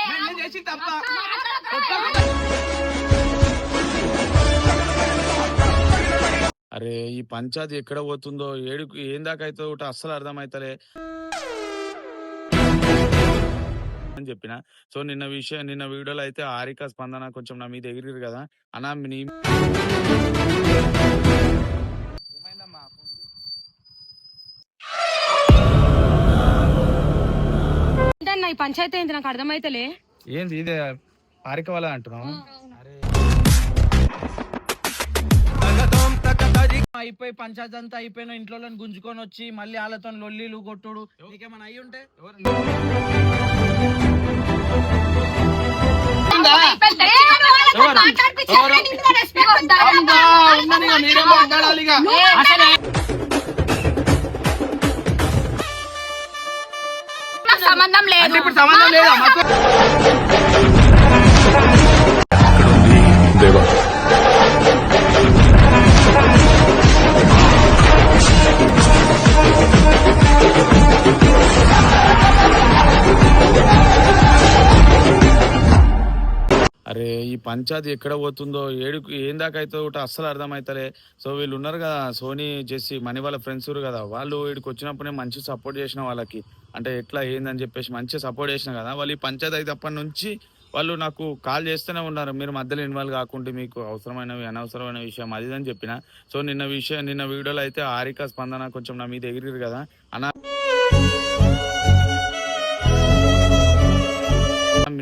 నేను నేను చేసి తప్ప. అరే ఈ పంచాయతీ ఎక్కడ పోతుందో? ఏడుకు ఏం దాకా అవుతుందో ఒకటి అస్సలు అర్థమైతలే. అని చెప్పిన. సో నిన్న విషయం నిన్న వీడియోలో అయితే ఆరిక స్పందన కొంచెం నా మీద ఎగిరిరు కదా. అన్నా నీ ఈ పంచాయతీ ఏంటి నాకు అర్థమైతలే ఏంది ఇదే ఆరిక వాళ్ళ అంటున్నావు అయిపోయి పంచాయతీ అంతా అయిపోయిన ఇంట్లో గుంజుకొని వచ్చి మళ్ళీ వాళ్ళతో లొల్లీలు కొట్టుడు నీకేమైనా అయ్యి ఉంటే సంబంధం లేదు. ఇప్పుడు సంబంధం లేదా దేవా. అరే ఈ పంచాయతీ ఎక్కడ పోతుందో ఏడు ఏం దాకా అయితే ఒకటి అస్సలు అర్థమవుతలే సో వీళ్ళు ఉన్నారు కదా సోనీ చేసి మనీ వాళ్ళ ఫ్రెండ్స్ కదా వాళ్ళు వీడికి వచ్చినప్పుడే మంచి సపోర్ట్ చేసిన వాళ్ళకి. అంటే ఎట్లా ఏందని చెప్పేసి మంచి సపోర్ట్ చేసిన కదా వాళ్ళు ఈ పంచాయతీ అప్పటి నుంచి వాళ్ళు నాకు కాల్ చేస్తూనే ఉన్నారు. మీరు మధ్యలో ఇన్వాల్వ్ కాకుండా మీకు అవసరమైనవి అనవసరమైన విషయం అది అని చెప్పిన. సో నిన్న విషయం నిన్న వీడియోలో అయితే ఆరిక స్పందన కొంచెం నా మీద ఎగిరిరు కదా అనా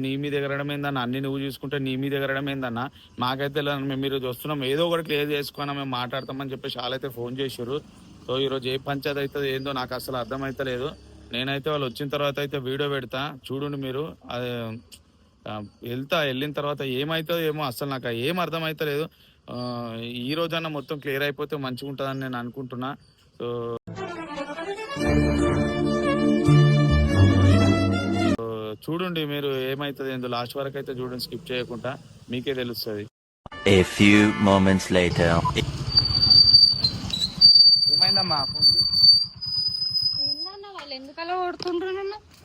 నీ మీద ఎగరడం ఏందన్న? అన్ని నువ్వు చూసుకుంటే నీ మీద ఎగరడం ఏందన్న? మాకైతే మేము మీరు చూస్తున్నాం ఏదో ఒకటి క్లియర్ చేసుకున్నా మేము మాట్లాడతామని చెప్పేసి వాళ్ళైతే ఫోన్ చేశారు సో ఈరోజు ఏ పంచాయతీ అవుతుంది ఏందో నాకు అసలు అర్థమైతలేదు. నేనైతే వాళ్ళు వచ్చిన తర్వాత అయితే వీడియో పెడతా. చూడండి మీరు. అది వెళ్తా. వెళ్ళిన తర్వాత ఏమవుతుందో ఏమో అసలు నాకు ఏం అర్థమైతలేదు. ఆ, ఈ రోజన్నా మొత్తం క్లియర్ అయిపోతే మంచిగా ఉంటుందని నేను అనుకుంటున్నా. సో చూడండి మీరు ఏమైతుంది ఏందో లాస్ట్ వరకు అయితే చూడండి స్కిప్ చేయకుండా మీకే తెలుస్తుంది. A few moments later. ఏమైందమ్మా?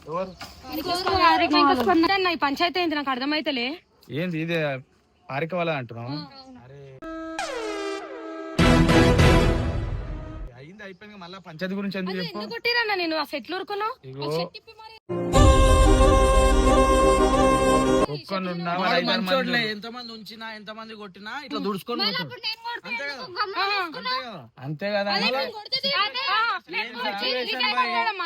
ఎవరు? ఈ పంచాయతీ నాకు అర్థమైతలే. ఏంది ఇదే ఆరిక వాళ్ళ అంటున్నావు అరే. అయింది అయిపోయింది మళ్ళీ పంచాయతీ గురించి ఎందుకు చెప్పు? కొట్టిరన్నా నేను? ఆ సెట్లు ఊరుకున్నావు ఇగో. ఐదారు మంది మంచోడ్లే ఎంత మంది ఉంచినా ఎంత మంది కొట్టినా ఇట్లా దుడుచుకొని. అంతే కదా?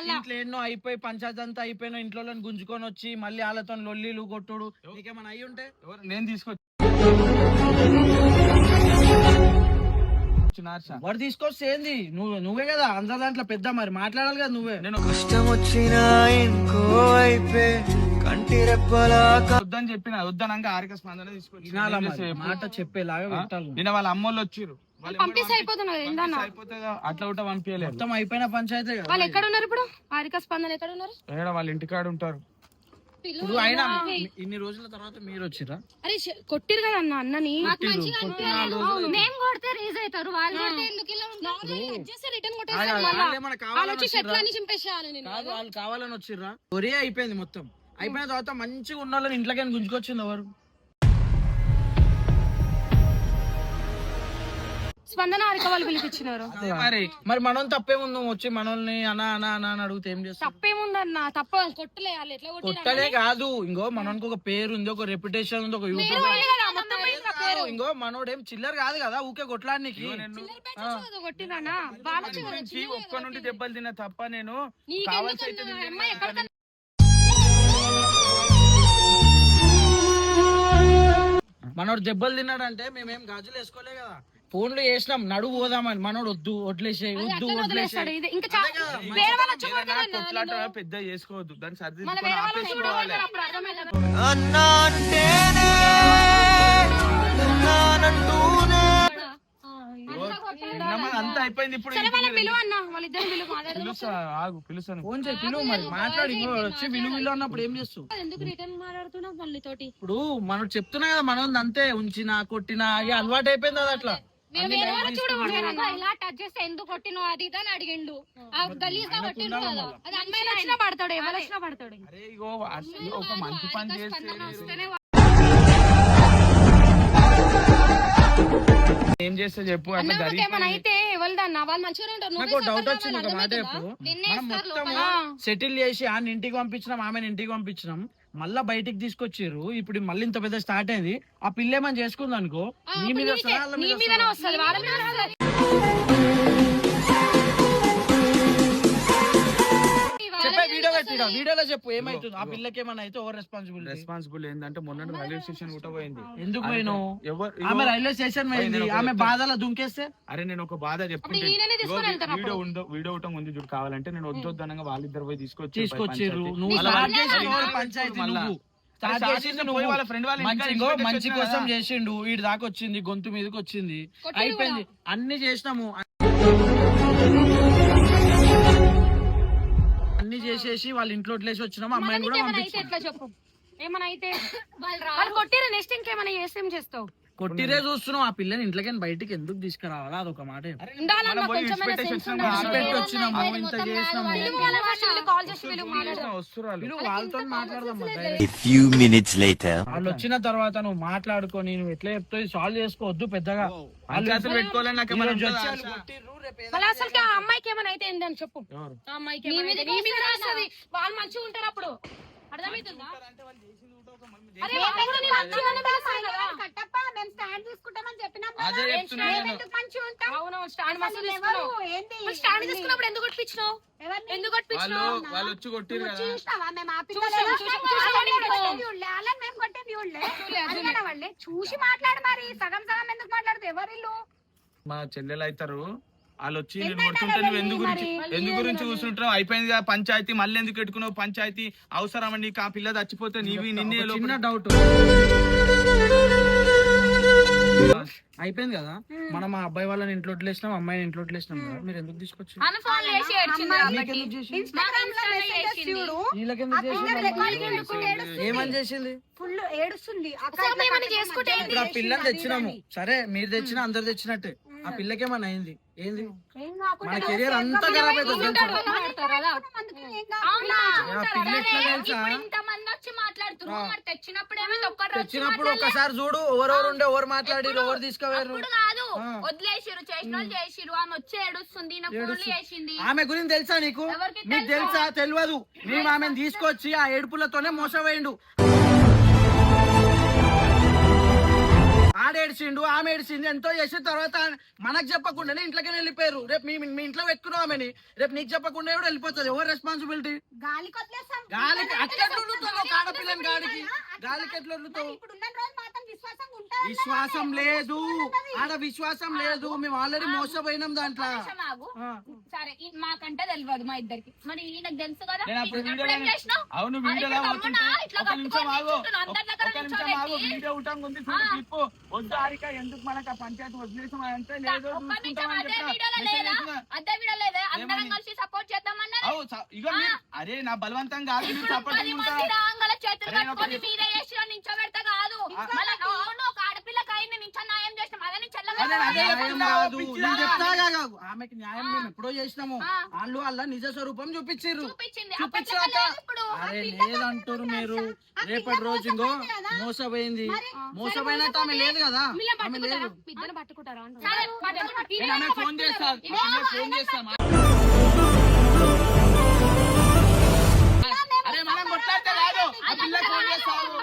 ఇంట్లో ఎన్నో అయిపోయి పంచాయతీ అంతా అయిపోయిన ఇంట్లో గుంజుకొని వచ్చి మళ్ళీ వాళ్ళతో లొల్లీలు కొట్టుడు. నీకేమైనా అయ్యి ఉంటే? నేను తీసుకొచ్చి. వాడు తీసుకొస్తే ఏంది? నువ్వు నువ్వే కదా? అందరి దాంట్లో పెద్ద మరి. మాట్లాడాలి కదా నువ్వే. నేను కష్టం వచ్చినా ఇంకో అయిపే కంటి రెప్పలా వద్దని చెప్పిన వద్దనంగా ఆరిక స్పందన తీసుకొచ్చి? మాట చెప్పేలాగా ఆ? పెట్టాలి నిన్న వాళ్ళ అమ్మోళ్ళు వచ్చిర్రు. పంపిస్తే అట్లా ఒకట పంపించలేదు మొత్తం అయిపోయిన పంచాయతీ కదా. వాళ్ళు ఎక్కడ ఉన్నారు ఇప్పుడు? హారిక స్పందన ఎక్కడ ఉన్నారు వాళ్ళ ఇంటికాడ ఉంటారు. ఇప్పుడు ఇన్ని రోజుల తర్వాత మీరు వచ్చిరా? అరే కొట్టిరు కదా అన్న అన్నని. మేము కొడితే రీజ్ అవుతారు. వాళ్ళు కొడితే ఎందుకు ఇలా ఉంటారు? రిటర్న్ వాళ్ళేమన్నా కావాలని వాళ్ళొచ్చి వచ్చిర్రా? చెట్లన్నీ చింపేసేయాలి నేను. కాదు వాళ్ళు కావాలని వచ్చిర్రా? ఒరే అయిపోయింది మొత్తం. అయిపోయిన తర్వాత మంచిగా ఉన్న వాళ్ళని ఇంట్లోకి గుంజుకొచ్చింది ఎవరు? స్పందన హారిక వాళ్ళు పిలిపించినారు. మరి మరి మనం తప్పేముంది? వచ్చి మనల్ని అనా అనా అనా అని అడిగితే ఏం చేస్తావు? తప్పేముందన్న? తప్ప ఎట్లా కొట్టలే కాదు. ఇంకో మనకి ఒక పేరు ఉంది ఒక రెప్యుటేషన్ ఉంది ఒక యూట్యూబ్ మొత్తం పోయింది నా పేరు. ఇంకో. మనోడేం చిల్లర కాదు కదా ఊకే కదా గురించి ఒక్క నుండి దెబ్బలు తిన్న తప్ప నేను నీకెందుకు కావాల్సి అయితే అమ్మాయి ఎక్కడికన్నా మనోడు దెబ్బలు తిన్నాడంటే మేమేం గాజులు వేసుకోలే కదా. ఫోన్లు చేసినాం నడువు పోదామని. మనోడు వద్దు వడ్లేసే వద్దు వడ్లేసే కొట్లాట. పెద్ద చేసుకోవద్దు. దాన్ని సర్ది వేరే అంతా అయిపోయింది ఇప్పుడు సరే వాళ్ళ. పిలువ అన్న. వాళ్ళిద్దరు పిలువ మాట్లాడదాం పిలుస్తా ఆగు పిలుస్తాను. ఫోన్ చేయి పిలువు మరి. మాట్లాడి వచ్చి విలువ విలువ అన్నప్పుడు ఏం చేస్తావు? ఎందుకు రిటర్న్ మాట్లాడుతున్నావు మళ్ళీ తోటి? ఇప్పుడు మనం చెప్తున్నా కదా మనం అంతే ఉంచినా కొట్టినా ఇక అలవాటు అయిపోయింది అది అట్లా. ఇలా టచ్ చేస్తే ఎందుకు కొట్టినావు అది అని అడిగిండు. ఆ. గలీజ్గా కొట్టిండు కదా. అది అమ్మాయిలు వచ్చినా పడతాడు ఎవరు వచ్చినా పడతాడు. అరే ఇగో అసలు ఒక మంచి పని చేస్తే ఏం చేస్తే చెప్పు అయితే నాకు డౌట్ వచ్చింది ఒక మాట చెప్పు. మొత్తం. సెటిల్ చేసి ఆయన ఇంటికి పంపించినాం ఆమెను ఇంటికి పంపించినాం. మళ్ళా బయటికి తీసుకొచ్చిర్రు. ఇప్పుడు మళ్ళీ ఇంత పెద్ద స్టార్ట్ అయింది. ఆ పిల్ల ఏమని చేసుకుంది అనుకో? నీ మీద. చెప్పే వీడియోలో చెప్పు ఏమైతుంది. ఆ పిల్లకి ఏమైనా అయితే ఓవర్ రెస్పాన్సిబిలిటీ రెస్పాన్సిబుల్ ఏంటంటే మొన్న రైల్వే స్టేషన్ కూడా పోయింది ఎందుకు పోయినావు? ఎవరు? ఆమె ఇగో, రైల్వే స్టేషన్ పోయి పోయింది. నేను ఒక ఆమె. బాధలో దుంకేస్తే? అరే నేను ఒక బాధ చెప్తుంటే అప్పుడు ఈయననే తీసుకొని ఇగో వెళ్తారు వీడియో ఉందో వీడియో ఒకటి ఉంది చూడు కావాలంటే నేను వద్దు వద్దనగా వాళ్ళిద్దరు పోయి తీసుకొచ్చి తీసుకొచ్చిర్రు. నువ్వు మళ్ళా స్టార్ట్ వాళ్ళు చేసిన మళ్ళా పంచాయతీ మళ్ళా. నువ్వు. అరే స్టార్ట్ స్టార్ట్ చేసింది చేసిన నువ్వు. పోయి వాళ్ళ ఫ్రెండ్ వాళ్ళ ఇంటికాడ మంచి కోసం. చేసిండు. వీడి దాకా వచ్చింది గొంతు మీదకి వచ్చింది. కొట్టిండు అయిపోయింది. అన్ని చేసినాము. అన్ని చేసేసి వాళ్ళ ఇంట్లో వదిలేసి వచ్చినాము అమ్మాయిని కూడా ఏమైనా అయితే పంపించాం ఎట్లా చెప్పు? ఏమైనా అయితే వాళ్ళు వాళ్ళు కొట్టిరు నెక్స్ట్ ఇంకేమైనా చేస్తే ఏం చేస్తావు? కొట్టిరే చూస్తున్నాం. ఆ పిల్లని ఇంట్లోకి బయటికి ఎందుకు తీసుకురావాలా? అదొక మాట వాళ్ళ వీళ్ళు వీళ్ళు వీళ్ళు. వాళ్ళు వచ్చిన తర్వాత నువ్వు మాట్లాడుకొని నువ్వు ఎట్లా చెప్తావు సాల్వ్ చేసుకోవద్దు పెద్దగా. పెట్టుకోవాలని నాకు? మళ్ళీ అసలు ఆ అమ్మాయికి ఏమైనా అయితే ఏందని చెప్పు? ఆ అమ్మాయికి వాళ్ళు మంచిగా ఉంటారు అప్పుడు. అర్థమవుతుందా? కట్టప్ప మేము స్టాండ్ తీసుకుంటామని స్టాండ్ మస్తు అసలు తీసుకున్నావు ఎవరు? ఏంది? మరి స్టాండ్ తీసుకున్నప్పుడు ఎందుకు కొట్టించినావు? ఎందుకు వాళ్ళు కొట్టించినావు? వాళ్ళు వచ్చి కొట్టిరు నువ్వు కదా. చూసినావా? మేము ఆ చూసాం, మాట్లాడు మరి. సగం సగం ఎందుకు మాట్లాడదు ఎవరు ఇల్లు మా చెల్లెలు అవుతారు. వాళ్ళు వచ్చి నేను ఎందుకు కొడుతుంటే నువ్వు ఎందుకు గురించి? ఎందుకు గురించి కూర్చుంటున్నావు? అయిపోయింది కదా పంచాయతీ మళ్ళీ ఎందుకు పెట్టుకున్నావు? పంచాయతీ అవసరం అండి ఆ పిల్ల చచ్చిపోతే నీవి నిన్నే చిన్న లోపల- డౌట్. అయిపోయింది కదా? మనం ఆ అబ్బాయి వాళ్ళని ఇంట్లో వదిలేసినాం అమ్మాయిని ఇంట్లో వదిలేసినాం కదా? మీరు ఎందుకు తీసుకొచ్చి? ఏమని చేసింది? ఫుల్ ఏడుస్తుంది. పిల్లని అది తెచ్చినాము. సరే మీరు తెచ్చినా అందరు తెచ్చినట్టే. ఆ పిల్లకేమన్నా అయింది? ఏంది? మన కెరియర్ అంతా ఖరాబ్ అవుతుంది తెచ్చినప్పుడు? ఒకసారి చూడు ఎవరెవరు ఉండే ఎవరు మాట్లాడి? ఎవరు. వదిలేసిరు చేసిన చేసిరు ఆమె వచ్చి ఏడుస్తుంది నా ఫోన్లు ఏడుస్తుంది. చేసింది. ఆమె గురించి తెలుసా నీకు? తెలుసు? తెలుసా? తెలియదు. మేము ఆమెను తీసుకొచ్చి ఆ ఏడుపులతోనే మోసపోయిండు. ఆడేడ్చిండు ఆమె ఏడ్చింది ఎంతో చేసిన తర్వాత మనకు చెప్పకుండానే ఇంట్లోకి వెళ్ళిపోయారు. రేపు మీ మీ ఇంట్లో పెట్టుకున్నావు ఆమెని. రేపు నీకు చెప్పకుండా కూడా వెళ్ళిపోతుంది. ఎవరు రెస్పాన్సిబిలిటీ గాలికి గాలికి అట్లా ఎట్లా వదులుతావు ఒక ఆడపిల్లని గాలికి గాలికి ఎట్లా వదులుతావు ఇప్పుడు ఉన్న రోజు మాత్రం విశ్వాసం లేదు. ఆడ విశ్వాసం లేదు. మేము ఆల్రెడీ మోసపోయినాం దాంట్లో. సరే మాకంటే తెలియదు మా ఇద్దరికి. మరి ఈయనకు తెలుసు కదా? అవును. వీడియో ఎందుకు మనకు ఆ పంచాయతీ వదిలేసాం అంటే లేదు ఇగో అరే నా బలవంతం కాదు సపోర్ట్ అయింది నించో న్యాయం చేసినాం అదే? నేను. ఆమెకి న్యాయం మేము ఎప్పుడో చేసినాము. వాళ్ళు వాళ్ళ నిజ స్వరూపం చూపించిర్రు. చూపించింది. చూపించాక అప్పట్లో లేదు ఇప్పుడు. అరే లేదంటారు మీరు. రేపటి రోజు ఇంకో మోసపోయింది మోసపోయినట్టు ఆమె లేదు కదా. ఆమె పట్టుకుంటారా? లేదు. ఫోన్ చేస్తా. ఆమె ఫోన్ చేస్తా అరే మనం కొట్లాడితే కాదు. ఆ ఫోన్ చేస్తావు.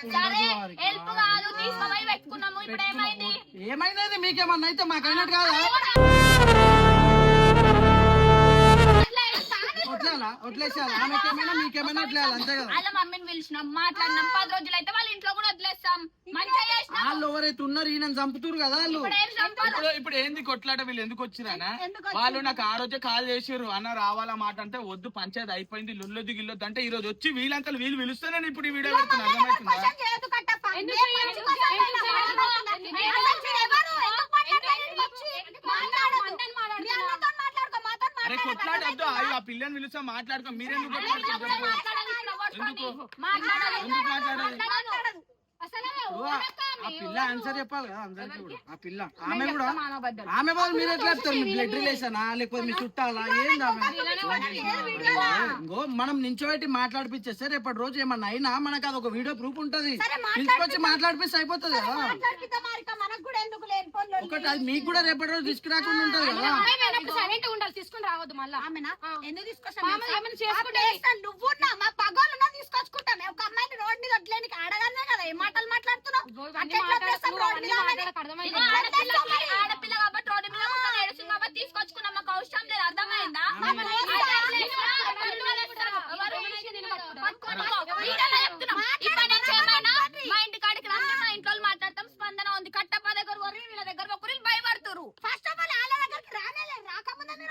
సరే ఉండదు వారికి. హెల్ప్ కాదు తీసుకుపోయి పెట్టుకున్నాము ఇప్పుడు ఏమైంది ఏమైంది మీకేమన్నా అయితే మాకైనట్టు కాదా వదిలేయాలా వదిలేసేయాలి ఆమెకేమైనా మీకేమైనా వదిలేయాలి అంతే కదా వాళ్ళ మమ్మీని పిలిచినాం మాట్లాడినాం పది రోజులు అయితే వాళ్ళ ఇంట్లో కూడా వదిలేస్తాం మంచిగా చేసినావు. వాళ్ళు ఎవరైతే ఉన్నారు ఈయన చంపుతురు కదా వాళ్ళు. ఇప్పుడు? ఇప్పుడు ఏంది కొట్లాట? వీళ్ళు ఎందుకు వచ్చిర్రు? వాళ్ళు నాకు ఆ రోజే కాల్ చేసిర్రు. అన్న రావాలా మాట అంటే వద్దు పంచాయతీ అయిపోయింది లొల్లొద్దు గిల్లొద్దు అంటే ఈ రోజు వచ్చి వీళ్ళంకల్ వీళ్ళు పిలుస్తే నేను ఇప్పుడు ఈ వీడియో పెడుతున్నా అరే. కొట్లాడొద్దు అయ్యో ఆ పిల్లని పిలుస్తా మాట్లాడుకో. మీరెందుకు? ఎందుకు? మాట్లాడాలి. ఆ పిల్ల. ఆన్సర్ చెప్పాలి కదా అందరికి కూడా ఆ పిల్ల. ఆమె కూడా. ఆమె వాళ్ళు మీరు ఎట్లా చెప్తారు మీ బ్లడ్ రిలేషనా లేకపోతే మీ చుట్టాలా? ఏంది ఆమె. ఇంకో మనం నించోబెట్టి మాట్లాడిపిచ్చేస్తే రేపటి రోజు ఏమన్నా అయినా మనకు అది ఒక వీడియో ప్రూఫ్ ఉంటది. తీసుకొచ్చి మాట్లాడిపిస్తే అయిపోతుంది కదా? మాట్లాడిపిద్దాం మారిక, మనకు కూడా ఎందుకు లేని పనులు ఒకటి అది మీకు కూడా రేపటి రోజు తీసుకురాకుండా ఉంటది కదా? ఉండాలి తీసుకుని రావద్దు మళ్ళా. ఆమెనా? ఆ. ఒక అమ్మాయిని రోడ్ మీద వడ్లేనికి అడగానే కదా ఏ మాటలు మాట్లాడుతున్నావు? ఆడపిల్ల కాబట్టి రోడ్డు మీద కాబట్టి తీసుకొచ్చుకున్నాం మాకు అవసరం లేదు అర్థమైందా? ఆమె- అయితే ఎవరు మనిషి నేను పట్టుకుంటా? పట్టుకోను. నీకన్నా చెప్తున్నా. ఇప్పటి నుంచి ఏమైనా మా ఇంటి కాడికి రండి మా ఇంట్లో వాళ్ళు మాట్లాడతాం స్పందన ఉంది కట్టప్ప దగ్గర కొర్రి వీళ్ళ దగ్గర ఒకరు భయపడుతురు ఫస్ట్ ఆఫ్ ఆల్ వాళ్ళ దగ్గరికి రానేలే రాకముందే మీరు వచ్చి అరే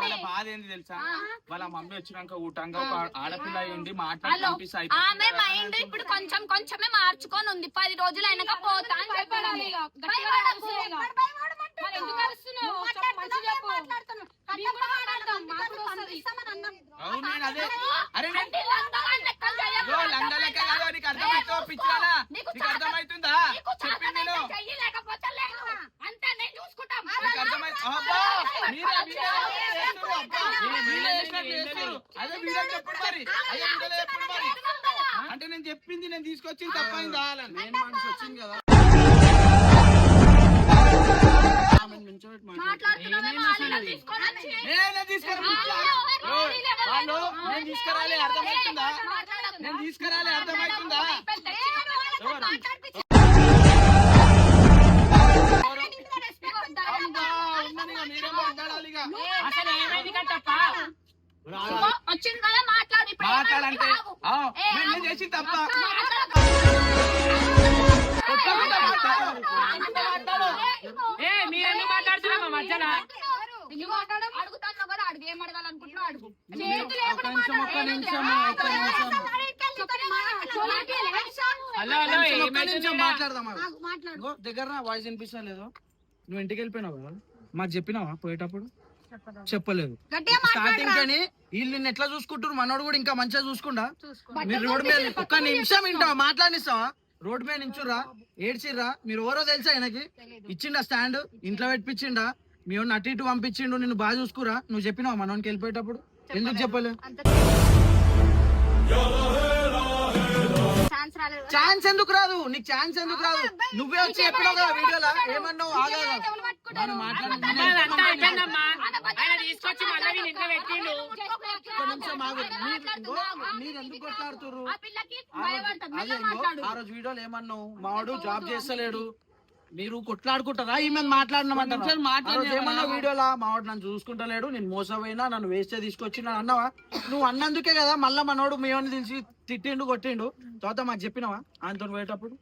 వాళ్ళ బాధ ఏంది తెలుసా? వాళ్ళ మమ్మీ వచ్చినాక ఊటంగా ఒక ఆడపిల్ల ఉండి మాట్లాడి ఆమె. మైండ్ ఇప్పుడు కొంచెం కొంచెమే మార్చుకొని ఉంది. పది రోజులు అయినాక పోతా అని. మరి ఎందుకు అరుస్తున్నావు? చెప్పు, మంచిగా చెప్పు. మేము కూడా మాట్లాడతాం, మాకు కూడా వస్తది. అవును నేను అదే అరే నేను అంటే లంగాలని లెక్కలు చేయకు. ఇగో లంగా లెక్క కాదు నీకు అర్థమవుతుందో పిచ్చానా నీకు నీకు అర్థమవుతుందా నీకు చెప్పింది నేను. చేతనైతే చెయ్యి లేకపోతే లేదు. అంతే నేను చూసుకుంటాం. నీకు అర్థమై అబ్బా మీరే మీరే చేస్తుర్రు, అబ్బా. మీరే చేసినట్టు చేస్తుర్రు. అదే వీడియో చెప్పుడు మరి. అదే వీడియోలో చెప్పుడు మరి. అంటే నేను చెప్పింది నేను తీసుకొచ్చింది తప్పైందా? మెయిన్ మనిషి వచ్చింది కదా. నేనే తీసుకురాలే అర్థమవుతుందా తీసుకురాలే అర్థమవుతుందా. అసలు ఏమైంది కట్టప్ప? వచ్చింది కదా మాట్లాడు మాట్లాడంటే? నేను. చేసి తప్ప. ఇదిగో, అడుగుతాను కదా అడుగు. ఏం అడగాలనుకుంటున్నావు అడుగు. దగ్గర వాయిస్ వినిపిస్తా లేదు? నువ్వు ఇంటికి వెళ్ళిపోయినావు? కదా మాకు చెప్పినావా పోయేటప్పుడు? చెప్పలేదు. స్టార్టింగ్ కానీ వీళ్ళు నిన్ను ఎట్లా చూసుకుంటారు మనోడు కూడా ఇంకా మంచిగా చూసుకుంటా మీరు రోడ్ మీద ఒక్క నిమిషం వింటావా? మాట్లాడిస్తావా? రోడ్ మీద నించుర్రా ఏడ్చిర్రా? మీరు ఎవరో తెలుసా ఆయనకి ఇచ్చిండా స్టాండ్? ఇంట్లో పెట్టించిండా మీ వాడిని అటు ఇటు పంపించిండు నిన్ను బాగా చూసుకురా. నువ్వు చెప్పినావా మనోనికి వెళ్ళిపోయేటప్పుడు? ఎందుకు చెప్పలే? ఛాన్స్ ఎందుకు రాదు? నీకు ఛాన్స్ ఎందుకు రాదు? నువ్వే వచ్చి చెప్పినావు కదా వీడియోలో. ఏమన్నావు? ఆగా అదంతా ఆయన తీసుకొచ్చి మళ్ళీ ఇంట్లో పెట్టిండు. మీరు ఎందుకు కొట్లాడుతుర్రు ఆ పిల్లకి రోజు- భయపడతాం. అదే మెల్లగా ఇంకో, మాట్లాడు. ఆ రోజు వీడియోలో ఏమన్నావు? మావాడు జాబ్ చేస్తలేడు. మీరు కొట్లాడుకుంటారా? ఈమె మాట్లాడినామంటారు నిమిషాలు మాట్లాడినా ఏమన్నావు వీడియోలా? మావాడు నన్ను చూసుకుంటలేడు నేను మోసపోయినా నన్ను వేస్తే తీసుకొచ్చి నన్ను అన్నావా? నువ్వు అన్నందుకే కదా మళ్ళా మనోడు మేమని తెలిసి తిట్టిండు కొట్టిండు. తర్వాత మాకు చెప్పినావా? ఆయనతో పోయేటప్పుడు?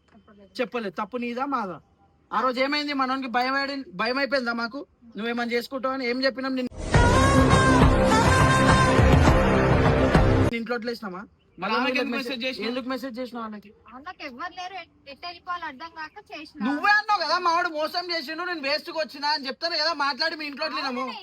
చెప్పలేదు. తప్పు నీదా మాదా? ఆ రోజు ఏమైంది? మనోనికి భయం భయం అయిపోయిందా మాకు? నువ్వేమని చేసుకుంటావు అని ఏం చెప్పినాం నిన్ను? ఇంట్లో వదిలేసినామా నువ్వు ఎందుకు మెసేజ్ చేసిన నువ్వే అన్నావు కదా మావాడు మోసం చేసిండు నేను వేస్ట్ వచ్చినా అని చెప్తాను కదా మాట్లాడి మీ ఇంట్లో మీ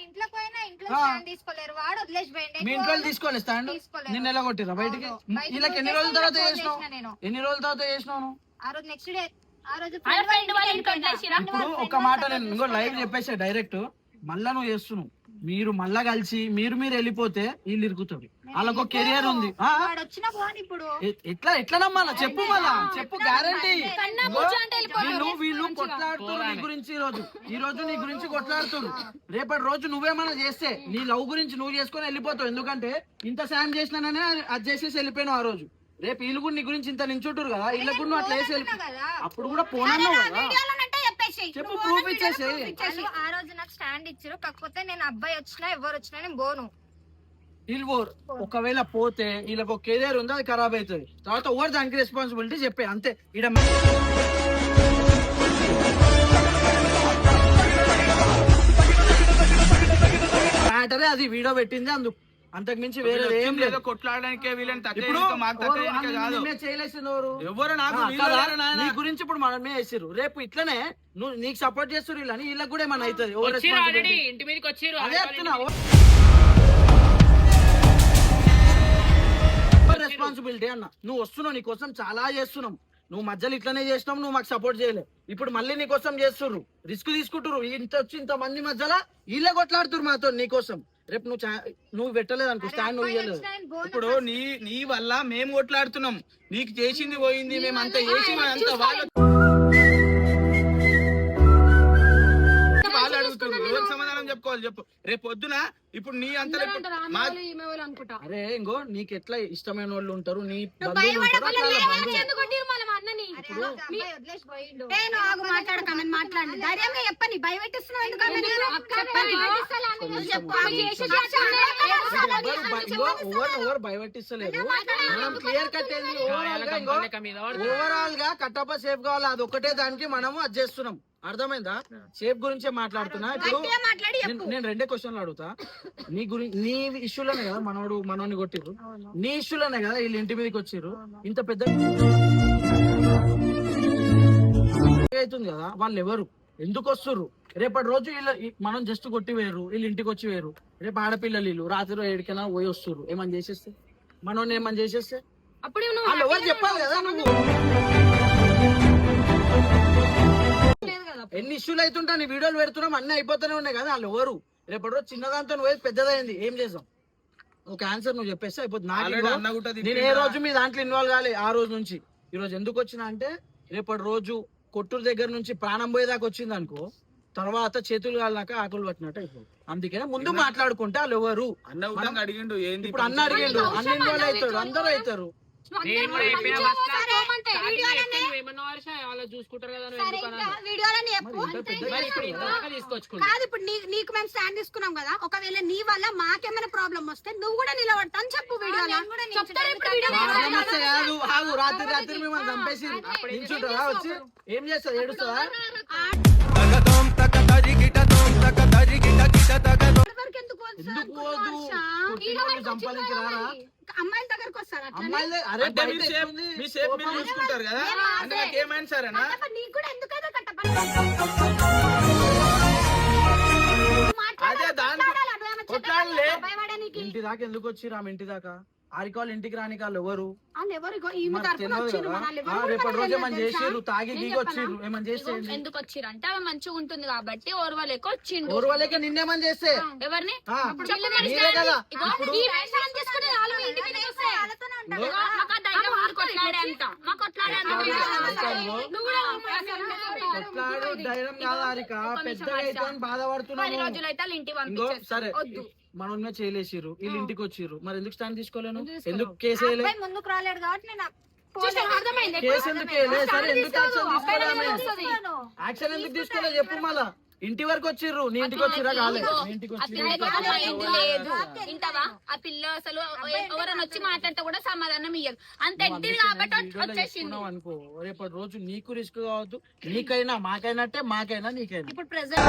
ఇంట్లో స్టాండ్ తీసుకోలేదు. నిన్న ఎలా కొట్టిరా బయటికి? వీళ్ళకి ఎన్ని రోజుల తర్వాత చేసినావు? చేసిన నేను. ఎన్ని రోజుల తర్వాత చేసినావు నువ్వు? ఆ రోజు నెక్స్ట్ డే ఆ రోజు ఆయన ఫ్రెండ్ వాళ్ళ ఇంటికి వదిలేసిరా? ఇప్పుడు ఒక మాట నేను ఇంకో లైవ్ చెప్పేసా డైరెక్ట్ మళ్ళా నువ్వు చేస్తున్నావు. మీరు మళ్ళా కలిసి మీరు మీరు వెళ్ళిపోతే వీళ్ళు ఇరుకుతారు. వాళ్ళకు ఒక కెరియర్ ఉంది. ఆ? వాడు వచ్చిన పోని ఇప్పుడు. ఎ- ఎట్లా ఎట్లా నమ్మాలా? చెప్పు మళ్ళా చెప్పు గ్యారంటీ. వీళ్ళు వీళ్ళు కొట్లాడుతున్నారు నీ గురించి ఈ రోజు ఈ రోజు నీ గురించి కొట్లాడుతున్నారు రేపటి రోజు నువ్వేమైనా చేస్తే నీ లవ్ గురించి నువ్వు చేసుకొని వెళ్ళిపోతావు. ఎందుకంటే ఇంత సాయం చేసినాననే అది చేసేసి వెళ్ళిపోయినావు ఆ రోజు. రేపు వీళ్ళు కూడా నీ గురించి ఇంత నించుంటారు కదా వీళ్ళకు అట్లా వేసి అప్పుడు కూడా పోనన్నావు కదా. చెప్పు ప్రూఫ్ ఇచ్చేసి. ఆ రోజు నాకు స్టాండ్ ఇచ్చారు కాకపోతే నేను అబ్బాయి వచ్చినా ఎవరు వచ్చినా నేను పోను. వీళ్ళు పోరు. ఒకవేళ పోతే వీళ్ళకి ఒక కెరియర్ ఉంది అది ఖరాబ్ అవుతుంది. తర్వాత ఎవరు దానికి రెస్పాన్సిబిలిటీ చెప్పే అంతే. ఇడ మ్యాటరే అది వీడియో పెట్టింది అందుకు. అంతకు మించి వేరే ఏం లేదు కొట్లాడడానికే వీళ్ళని ఇప్పుడు కాదు. ఎవరు? నాకు. నీ గురించి ఇప్పుడు మనమే వేసిర్రు రేపు ఇట్లనే నువ్వు నీకు సపోర్ట్ చేస్తారు వీళ్ళని వీళ్ళకి కూడా ఏమైనా అవుతుంది? ఇంటి మీదకి అదే రెస్పాన్సిబిలిటీ అన్న? నువ్వు వస్తున్నావు నీకోసం చాలా చేస్తున్నాం. నువ్వు మధ్యలో ఇట్లనే చేసినావు నువ్వు మాకు సపోర్ట్ చేయలేదు. ఇప్పుడు మళ్ళీ నీకోసం చేస్తుర్రు. రిస్క్ తీసుకుంటుర్రు. ఇంత వచ్చి ఇంత మంది మధ్యలో వీళ్ళే కొట్లాడుతురు మాతో నీకోసం రేపు నువ్వు చా- నువ్వు పెట్టలేదు అనుకో స్టాండ్ నువ్వు ఇప్పుడు నీ నీ వల్ల మేము కొట్లాడుతున్నాం. నీకు చేసింది పోయింది మేము అంత చేసి అంత వాళ్ళు వాళ్ళు అడుగుతున్నారు. ఎవరికి సమాధానం చెప్పుకోవాలి చెప్పు. రేపు పొద్దున ఇప్పుడు నీ అంత మా అనుకుంటా. అరే ఇంకో నీకు ఎట్లా ఇష్టమైన వాళ్ళు ఉంటారు? నీ బంధువులు ఉంటారు? నేను ఆగు మాట్లాడక నేను మాట్లాడండి ధైర్యంగా చెప్పని భయపెట్టిస్తున్నావు ఎందుకు భయపెట్టిస్తలేదు మనం క్లియర్ కట్ ఓవరాల్గా కట్టప్ప సేఫ్ కావాలి. అది ఒకటే దానికి మనము అది చేస్తున్నాం. అర్థమైందా? సేఫ్ గురించే మాట్లాడుతున్నా. ఇప్పుడు నేను- రెండే క్వశ్చన్లు అడుగుతా. నీ గురించి నీ ఇష్యూలోనే కదా మనోడు మనోని కొట్టిర్రు. నీ ఇష్యూలోనే కదా వీళ్ళు ఇంటి మీదకి వచ్చిర్రు. ఇంత పెద్ద అవుతుంది కదా? వాళ్ళు ఎవరు ఎందుకు వస్తుర్రు రేపటి రోజు వీళ్ళ మనం జస్ట్ కొట్టి వేరు వీళ్ళు ఇంటికి వచ్చి వేరు రేపు ఆడపిల్లలు వీళ్ళు రాత్రి ఏడికైనా పోయి వస్తుర్రు. ఏమని చేసేస్తే? మనోని ఏమని చేసేస్తే? అప్పుడు వాళ్ళు ఎవరు చెప్పాలి కదా నువ్వు? ఎన్ని ఇష్యూలు అవుతుంటా నీ వీడియోలు పెడుతున్నాం అన్ని అయిపోతూనే ఉన్నాయి కదా వాళ్ళు ఎవరు? రేపటి రోజు చిన్నదాంతో నువ్వు పోయి పెద్దదైంది ఏం చేసాం? ఒక ఆన్సర్ నువ్వు చెప్పేస్తే అయిపోతుంది. నాకు నేను ఏ? రోజు మీ దాంట్లో ఇన్వాల్వ్ కాలే ఆ రోజు నుంచి. ఈ రోజు ఎందుకు వచ్చినా అంటే రేపటి రోజు కొట్టూరు దగ్గర నుంచి ప్రాణం పోయేదాకా వచ్చింది అనుకో తర్వాత చేతులు కాలినాక ఆకులు పట్టినట్టు అయిపోతుంది అందుకే ముందు మాట్లాడుకుంటే వాళ్ళు ఎవరు? అన్న అడిగిండు ఏంది ఇప్పుడు అన్న అడిగిండు అన్న అవుతాడు అందరూ అవుతారు. కదా ఇప్పుడు నీకు మేము స్టాండ్ తీసుకున్నాం కదా ఒకవేళ నీ వల్ల మాకేమైనా ప్రాబ్లం వస్తే నువ్వు కూడా నిలబడతా అని చెప్పు వీడియోలో. కాదు ఆగు రాత్రి రాత్రి మిమ్మల్ని చంపేసి నించుంటారా వచ్చి ఏం చేస్తుంది ఏడుస్తుందా అమ్మాయిల దగ్గరకు వస్తారు. చూసుకుంటారు కదా? సరేనా? నీకు కూడా ఎందుకైతే అదే దాని కొట్లాడలే. ఇంటి దాకా ఎందుకు వచ్చి ఆమె ఇంటి దాకా? ఆరికి వాళ్ళు ఇంటికి రాని ఎవరు? వచ్చిర్రు కదా. ఎవరు రేపటి రోజు ఏమని? చేసిర్రు తాగి దిగి? వచ్చిర్రు ఏమని చేస్తే ఇగో ఎందుకు వచ్చిరంటే? ఆమె మంచిగా ఉంటుంది కాబట్టి ఓర్వలేక వచ్చిండు. ఓర్వలేక నిన్నేమని చేస్తే? ఎవరిని? మాకు ఆ ధైర్యం ఉంది కొట్లాడే అంత. మాకు కొట్లాడే అంత ఆ, ధైర్యం ఉంది. ఇదిగో, నువ్వు కూడా అసలు కొట్లాడు ధైర్యం కాదు హారిక ఆశ. అయితే రోజులు సరే వద్దు. మన మీద చేయలేసిర్రు. వీళ్ళు ఇంటికి వచ్చిర్రు. మరి ఎందుకు స్టాండ్ తీసుకోలేను? ఎందుకు కేసు ముందుకు రాలేడు కాబట్టి నేను కేసు ఎందుకు వేయలే? సరే ఎందుకు యాక్షన్ ఎందుకు తీసుకోలే చెప్పు మళ్ళా. ఇంటి వరకు వచ్చిర్రు నీ ఇంటికి వచ్చిరా కాలే. ఇదిగో, నీ ఇంటికి ఆ లేదు. వింటావా పిల్ల అసలు ఎవరైనా వచ్చి మాట్లాడితే కూడా సమాధానం ఇయ్యదు అంత కాబట్టి అనుకో. రేపటి రోజు నీకు రిస్క్ కావద్దు. నీకైనా మాకైనట్టే మాకైనా నీకైనా. ఇప్పుడు ప్రెసెంట్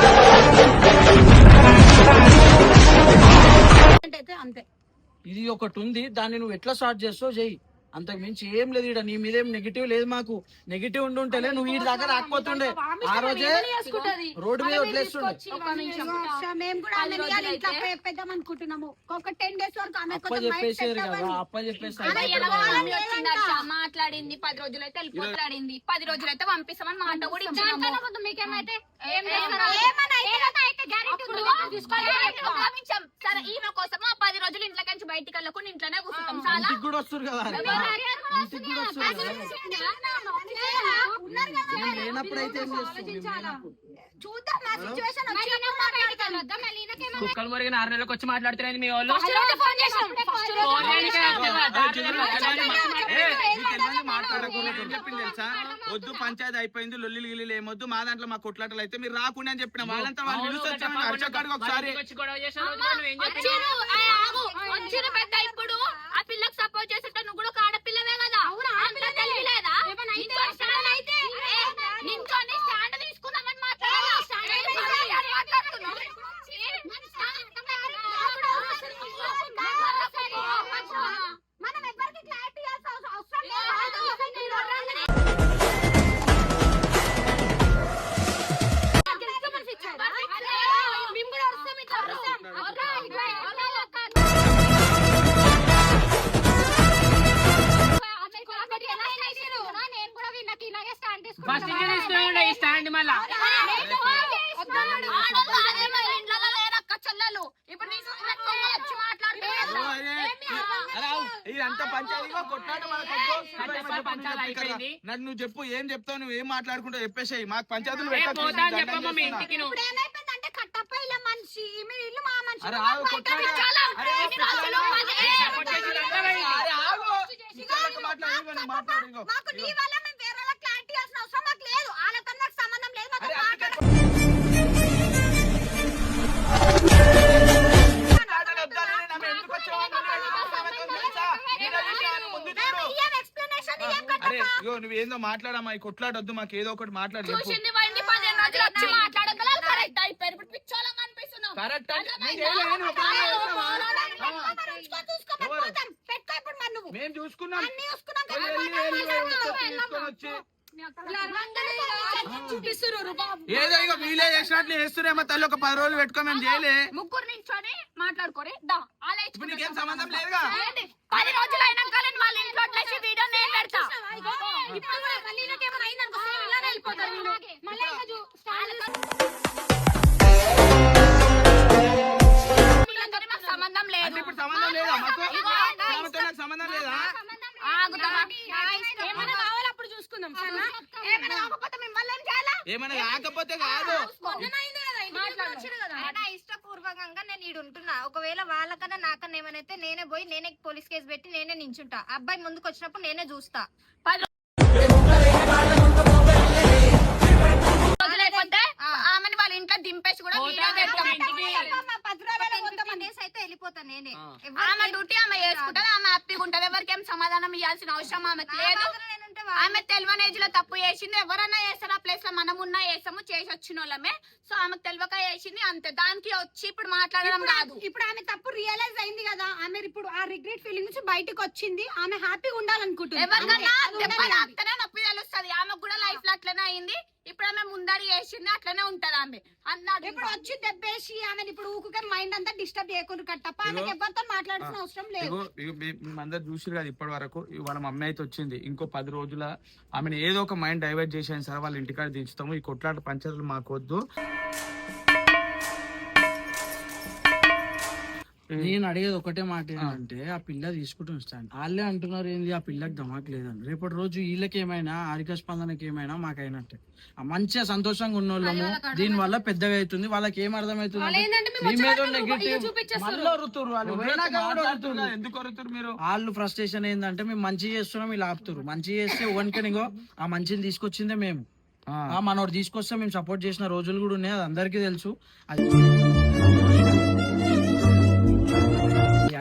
అయితే అంతే. ఇది ఒకటి ఉంది. దాన్ని నువ్వు ఎట్లా స్టార్ట్ చేస్తావు చెయ్యి. అంతకు మించి ఏం లేదు ఇక్కడ నీ మీదేం నెగిటివ్ లేదు మాకు. నెగిటివ్ ఉండి ఉంటేనే నువ్వు ఈ దాకా రాకపోతుండే. ఆ రోజే రోడ్డు మీద వదిలేస్తుండే. మేము కూడా ఆమె పది ఇవాళ రోజులు ఇంట్లో అయితే- పెద్దాం అనుకుంటున్నాము. ఒక టెన్ డేస్ వరకు ఆమె అప్ప చెప్పేసారు కదా అప్ప చెప్పేసి అదే అయిపోతుంది ఎలా కదా. మమ్మీ వచ్చింది అచ్చా, మాట్లాడింది పది రోజులైతే వెళ్ళిపోతాడింది పది రోజులైతే పంపిస్తామని మాట కూడా మీకేమైతే ఏం ఏం కోసం ఆ పది రోజులు ఇంట్లోకి నుంచి బయటికి వెళ్ళకుండా ఇంట్లోనే కూర్చుంటాం. చాలా కూడా వస్తారు కదా. కుక్కలు మురిగిన ఆరు నెలలకు వచ్చి మాట్లాడుతున్నది మీ వాళ్ళు. మాట్లాడకూడదు. చెప్పింది తెలుసా? వద్దు పంచాయతీ అయిపోయింది లొల్లి గిల్లి ఏమొద్దు మా దాంట్లో మా కొట్లాటలు అయితే మీరు రాకుండా అని చెప్పిన వాళ్ళంతా వాళ్ళు పిలిచి వచ్చామని హర్షకాడికి ఒకసారి ఇప్పుడు ఆ పిల్లకి సపోర్ట్ చేస్తుంటే నువ్వు కూడా నువ్వు చెప్పు ఏం చెప్తావు నువ్వు ఏం మాట్లాడుకుంటావు చెప్పేసాయి మాకు పంచాయతీలు ఏ అరే ఇగో నువ్వు ఏందో మాట్లాడమ్మా ఈ కొట్లాడొద్దు మాకు ఏదో ఒకటి మాట్లాడు చూసింది పోయింది పదిహేను రోజులు వచ్చి మాట్లాడగల కరెక్ట్ అయిపోయారు ఇప్పుడు పిచ్చోళ్ళం కరెక్ట్ మేము చూసుకున్నాం చూసుకున్నాం ఏదో ఇక వీలే చేసినట్లు చేస్తురేమో తల్లి ఒక పది రోజులు పెట్టుకో మేము చేయలే. ముగ్గురు నించొని మాట్లాడుకోరే దా అలా ఇప్పుడు నీకేం సంబంధం లేదుగా? పది రోజులు అయినాక నేను వాళ్ళ ఇంట్లో వీడియో నేను పెడతా. ఇప్పుడు కూడా మళ్ళీ నాకేమైనా అయిందనుకో సేమ్ ఇలానే వెళ్ళిపోతారు వీళ్ళు. మళ్ళీ ఇంకా చూ- stand వీళ్ళతోని మాకు సంబంధం అంటే లేదు ఇప్పుడు సంబంధం లేదా? సంబంధం లేదా? ఏమైనా కావాలి? అప్పుడు చూసుకుందాం సరేనా? ఏమైనా కాకపోతే మిమ్మల్ని ఏం చేయాలా? ఏమైనా కాకపోతే కాదు. ఇష్టపూర్వకంగా నేను ఈడు ఉంటున్నా. ఒకవేళ వాళ్ళకన్నా నాకన్నా ఏమైనా నేనే పోయి నేనే పోలీస్ కేసు పెట్టి నేనే నించుంటా. అబ్బాయి ముందుకు వచ్చినప్పుడు నేనే చూస్తా. ఆమెని వాళ్ళ ఇంట్లో దింపేసి కూడా వీడియో పెడతాం ఇంటికి డేస్ అయితే వెళ్ళిపోతా నేనే. ఆమె డ్యూటీ ఆమె చేసుకుంటది ఆమె హ్యాపీగా ఉంటది. ఎవరికి ఏం సమాధానం ఇవ్వాల్సిన అవసరం ఆమెకు లేదు. ఆమె తెలివని ఏజ్లో తప్పు చేసింది. ఎవరన్నా చేస్తారు ఆ ప్లేస్లో మనం ఉన్నా చేస్తాము చేసి వచ్చిన వాళ్ళమే. సో ఆమెకు తెలియక చేసింది అంతే. దానికి వచ్చి ఇప్పుడు మాట్లాడడం కాదు ఇప్పుడు ఆమె తప్పు రియలైజ్ అయింది కదా ఆమె ఇప్పుడు ఆ రిగ్రెట్ ఫీలింగ్ నుంచి బయటకు వచ్చింది. ఆమె హ్యాపీగా ఉండాలనుకుంటుంది. ఎవరికన్నా నొప్పి తెలుస్తుంది. ఆమెకు కూడా లైఫ్లో అట్లనే అయింది. ఇప్పుడు ఆమె ముందడి చేసింది అట్లనే ఉంటది ఆమె. అన్నాడు ఇప్పుడు వచ్చి దెబ్బేసి ఆమె ఇప్పుడు ఊకుకే మైండ్ అంతా డిస్టర్బ్ చేయకుండా కట్టప్ప ఆమెకి. ఎవరితో మాట్లాడాల్సిన అవసరం లేదు. మేమందరూ చూసిరు కదా ఇప్పటి వరకు వాళ్ళ మమ్మీ అయితే వచ్చింది. ఇంకో పది రోజుల ఆమెను ఏదో ఒక మైండ్ డైవర్ట్ చేసాను సార్ వాళ్ళ ఇంటికాడ దించుతాము. ఈ కొట్లాట పంచాయతీలు మాకు నేను అడిగేది ఒకటే మాట ఏంటంటే ఆ పిల్ల తీసుకుంటుంది స్టాండ్ వాళ్ళే అంటున్నారు ఏంది ఆ పిల్లకి ధమాక్ లేదని. రేపటి రోజు వీళ్ళకి ఏమైనా ఆరిక స్పందనకి ఏమైనా మాకు అయినట్టే ఆ మంచిగా సంతోషంగా ఉన్న వాళ్ళము దీని వల్ల పెద్దగా అవుతుంది వాళ్ళకి ఏం అర్థమవుతుంది? వాళ్ళు వాళ్ళు ఫ్రస్ట్రేషన్ ఏంటంటే మేము మంచి చేస్తున్నాం ఇలా ఆపుతారు మంచి చేస్తే ఓన్కనిగో ఆ మంచిని తీసుకొచ్చిందే మేము. మనోడు తీసుకొస్తే మేము సపోర్ట్ చేసిన రోజులు కూడా ఉన్నాయి అది అందరికీ తెలుసు. అది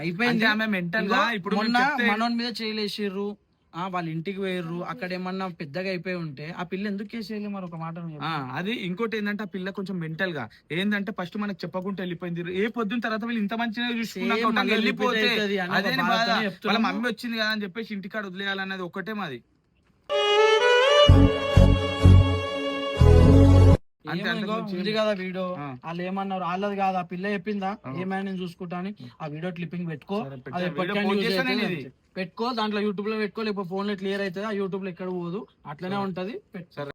అయిపోయింది. ఆమె mental గా ఇప్పుడు మొన్న మీద చేయలేసిర్రు. ఆ వాళ్ళ ఇంటికి పోయిర్రు. అక్కడ ఏమన్నా పెద్దగా అయిపోయి ఉంటే ఆ పిల్ల ఎందుకు కేసేయాలి మరి ఒక మాట. అది ఇంకోటి ఏంటంటే ఆ పిల్ల కొంచెం మెంటల్గా. ఏంటంటే ఫస్ట్ మనకు చెప్పకుండా వెళ్ళిపోయింది. ఏ పొద్దున్న తర్వాత వీళ్ళు ఇంత మంచిగా చూసుకున్నాక వెళ్ళిపోతే అదే బాధ? వాళ్ళ. మమ్మీ వచ్చింది కదా అని చెప్పేసి ఇంటికాడ వదిలేయాలన్నది ఒకటే మాది. ఉంది కదా వీడియో. వాళ్ళు ఏమన్నారు? వాళ్ళది కాదు? ఆ పిల్ల చెప్పిందా. ఏమైనా నేను చూసుకుంటా అని. ఆ వీడియో క్లిప్పింగ్ పెట్టుకో. అది ఎప్పటికైనా. పెట్టుకో. దాంట్లో యూట్యూబ్లో పెట్టుకో. లేకపోతే ఫోన్లో క్లియర్ అవుతుంది. ఆ యూట్యూబ్లో ఎక్కడ పోదు. అట్లనే ఉంటది.